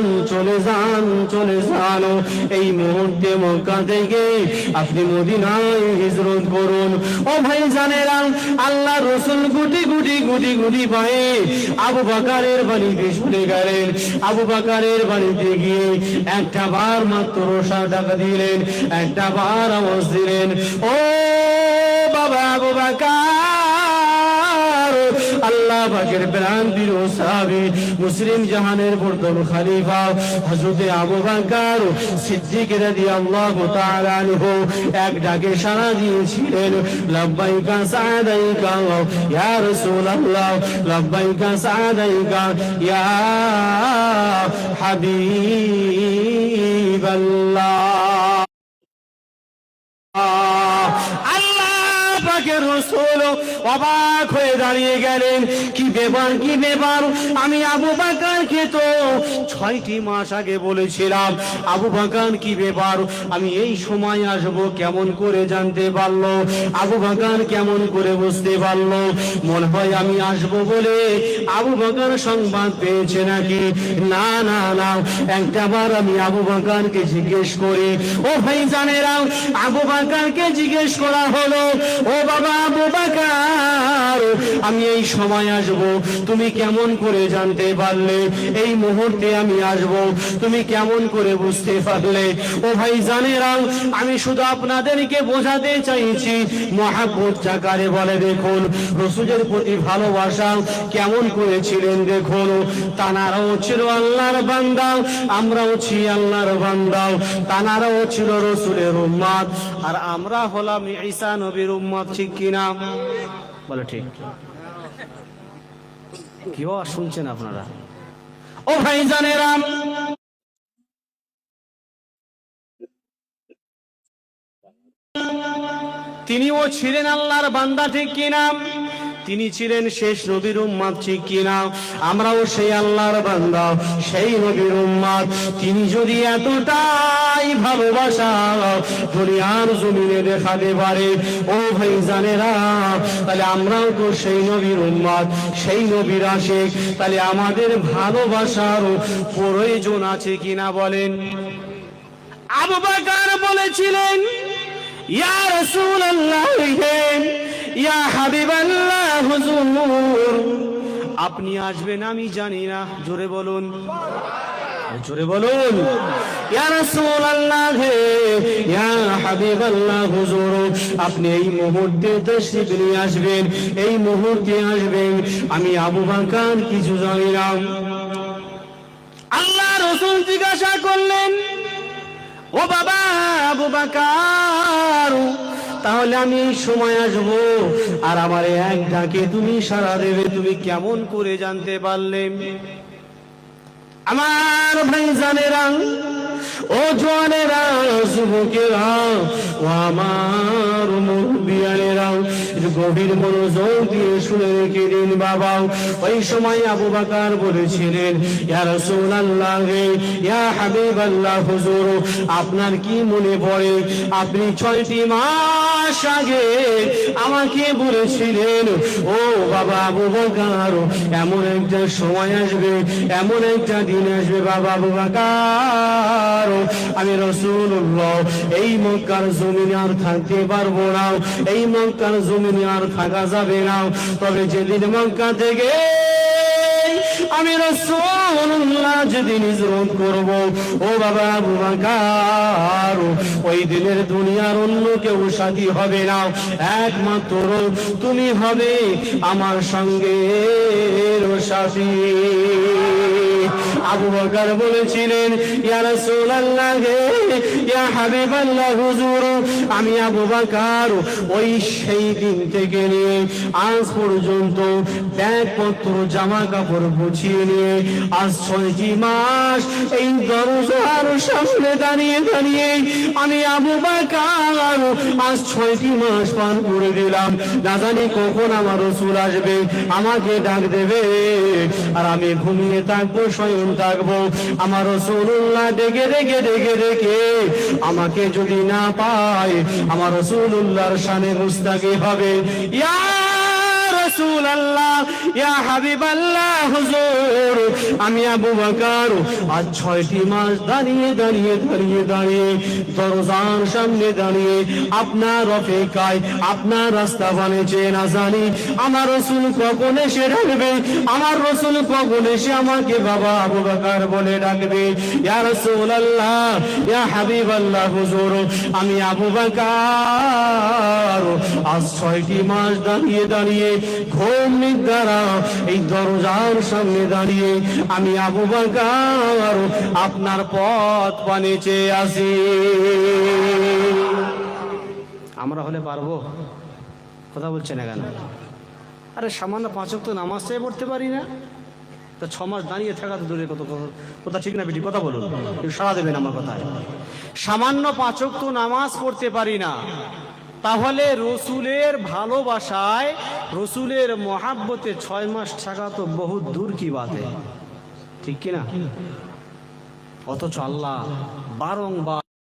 যান, চলে যান চলে যান। এই মুহূর্তে মক্কা থেকে আপনি মদিনায় হিজরত করুন। ও ভাই জানেরা আল্লাহ রসুল গুটি গুটি গুটি গুটি পায়ে আবু বাকারের বাড়িতে শুনে গেলেন। আবু বাকারের বাড়িতে গিয়ে একটা বার মাত্র রোষা টাকা দিলেন, একটা বার আওয়াজ দিলেন, ও বাবা আবু বাকার আল্লাহ ও সাহাবী মুসলিম জাহানের বর্তমান খলিফা হযরতে আবু বকর সিদ্দিক রাদিয়াল্লাহু তাআলা আনহু এক ডাকে সাড়া দিয়েছিলেন, লব্বাইকা সাদাইকা, ইয়া রাসূলুল্লাহ, লব্বাইকা সাদাইকা, ইয়া হাবিবাল্লাহ। অবাক হয়ে দাঁড়িয়ে গেলেন। কি ব্যাপার কি ব্যাপার? আমি আবু তো ছয়টি মাস আগে বলেছিলাম, আবু কি ব্যাপার? আমি এই সময় আসব, কেমন করে জানতে পারল? আবু কেমন করে বুঝতে পারল? মনে হয় আমি আসব বলে আবু বাকার সংবাদ পেয়েছে নাকি? না না না একটা বার আমি আবু বাকারকে জিজ্ঞেস করি। ও ভাই জানেরা আবু বাকারকে জিজ্ঞেস করা হলো। ও বাবা আমি এই সময় আসব। তুমি কেমন করে জানতে পারলে? এই মুহূর্তে আমি আসব। তুমি কেমন করে বুঝতে পারলে? ও ভাই জানেরা, আমি শুধু আপনাদেরকে বোঝাতে চাইছি। চাকারে বলে, দেখুন, রসুলের প্রতি ভালোবাসা কেমন করেছিলেন, দেখুন। তানারাও ছিল আল্লাহর বান্দা, আমরাও ছি আল্লাহর বান্দা। তানারাও ছিল রসুলের উম্মাদ। আর আমরা হলাম ঈসা নবীর উম্মাদ, ঠিক কিনা? বলে ঠিক। কি ও শুনছেন আপনারা? ও ভাই জানেরাম তিনিও ছিলেন আল্লাহর বান্দা, ঠিক কিনা? তিনি ছিলেন শেষ নবীর উম্মাদ, ঠিক কিনা? আমরাও সেই আল্লাহর বান্দা, সেই নবীর উম্মাদ। তিনি যদি এতটাই ভালোবাসা দুনিয়ার জমিনে দেখাতে পারে। ও ভাই তাহলে আমরাও তো সেই নবীর সেই নবীর তাহলে আমাদের ভালোবাসার প্রয়োজন আছে কিনা বলেন। আবু বকর বলেছিলেন, ইয়া রাসূলুল্লাহ, ইয়া হাবিবাল্লাহ, হুজুর। আপনি আসবেন আমি জানি না, জোরে বলুন। জোরে বলুন। আপনি এই মুহূর্তে তশরিফ নিয়ে আসবেন, এই মুহূর্তে আসবেন। আমি আবু বকর, কিছু জানি না। আল্লাহ রসুল জিজ্ঞাসা করলেন, ও বাবা আবু বাকার, তাহলে আমি এই সময় আসব? আর আমার এক ডাকে তুমি সারা দেবে, তুমি কেমন করে জানতে পারলে? আমার ভাই জানেরা ও জোয়ানেরা যুবকেরা ও আমার মুরব্বিয়ানেরা গভীর মনোযোগ দিয়ে শুনে রেখে দিন বাবা ওই সময় আবু বাকার বলেছিলেন, ইয়া রাসূলুল্লাহ, ইয়া হাবিবাল্লাহ, হুজুর, আপনার কি মনে পড়ে? আপনি ছয়টি মাস আগে আমাকে বলেছিলেন, ও বাবা আবু বাকার, এমন একটা সময় আসবে, এমন একটা দিন আসবে বাবা আবু বাকার। আমি রসুল্লাহ এই মক্কার জমিনে আর থাকতে পারব না। এই মক্কার জমিনে আর ফাঁকা যাবে না। তবে যেদিন মক্কা থেকে আমি রসুল্লাহ যেদিন হিজরত করব, ও বাবা আবু বাকার, ওই দিনের দুনিয়ার অন্য কেউ সাথী হবে না। একমাত্র তুমি হবে আমার সঙ্গে আবু বকর বলেছিলেন, ইয়া রাসূলুল্লাহ ইয়া হাবিবাল্লাহ হুজুর, আমি আবু বকর ওই সেই দিন থেকে নিয়ে আজ পর্যন্ত ব্যাগপত্র জামা কাপড় গুছিয়ে মাস এই দরজার সামনে দাঁড়িয়ে দাঁড়িয়ে আমি আবু বকর আজ ছয়টি মাস পার করে দিলাম। না জানি কখন আসবে, আমাকে ডাক দেবে আর আমি ঘুমিয়ে থাকব, স্বয়ং থাকব। আমার রসুল্লাহ ডেকে ডেকে ডেকে ডেকে আমাকে যদি না পায়, আমার রসুল্লাহর সানে মুস্তাকি হবে। ইয়া রাসূল আল্লাহ ইয়া হুজুর, আমি আবু বকর। আজ ছয়টি মাস দাঁড়িয়ে দাঁড়িয়ে দাঁড়িয়ে দাঁড়িয়ে, দরজার সামনে দাঁড়িয়ে আপনার অপেক্ষায় আপনার রাস্তা বানিয়েছে না জানি, আমার রসুল কখন এসে ডাকবে? আমার রসুল কখন এসে আমাকে বাবা আবু বকর বলে ডাকবে? ইয়া রাসূল আল্লাহ ইয়া হাবিব আল্লাহ হুজুর, আমি আবু বকর। আজ ছয়টি মাস দাঁড়িয়ে দাঁড়িয়ে ঘুম নিদ্রা, এই দরজার সামনে দাঁড়িয়ে আমি আবু বকর আপনার পথ পানে চেয়ে আসি। আমরা হলে পারব? কথা বলছে না কেন? আরে সামান্য পাঁচক তো নামাজ চেয়ে পড়তে পারি না। তো ছ মাস দাঁড়িয়ে থাকা তো দূরে কত কথা ঠিক না বেটি, কথা বলুন। সারা দেবেন আমার কথায়। সামান্য পাঁচক তো নামাজ পড়তে পারি না। তাহলে রসুলের ভালোবাসায়, রসুলের মহাব্বতে ছয় মাস থাকা তো বহু দূর কি বাদে ঠিক কিনা? অথচ আল্লাহ বারংবার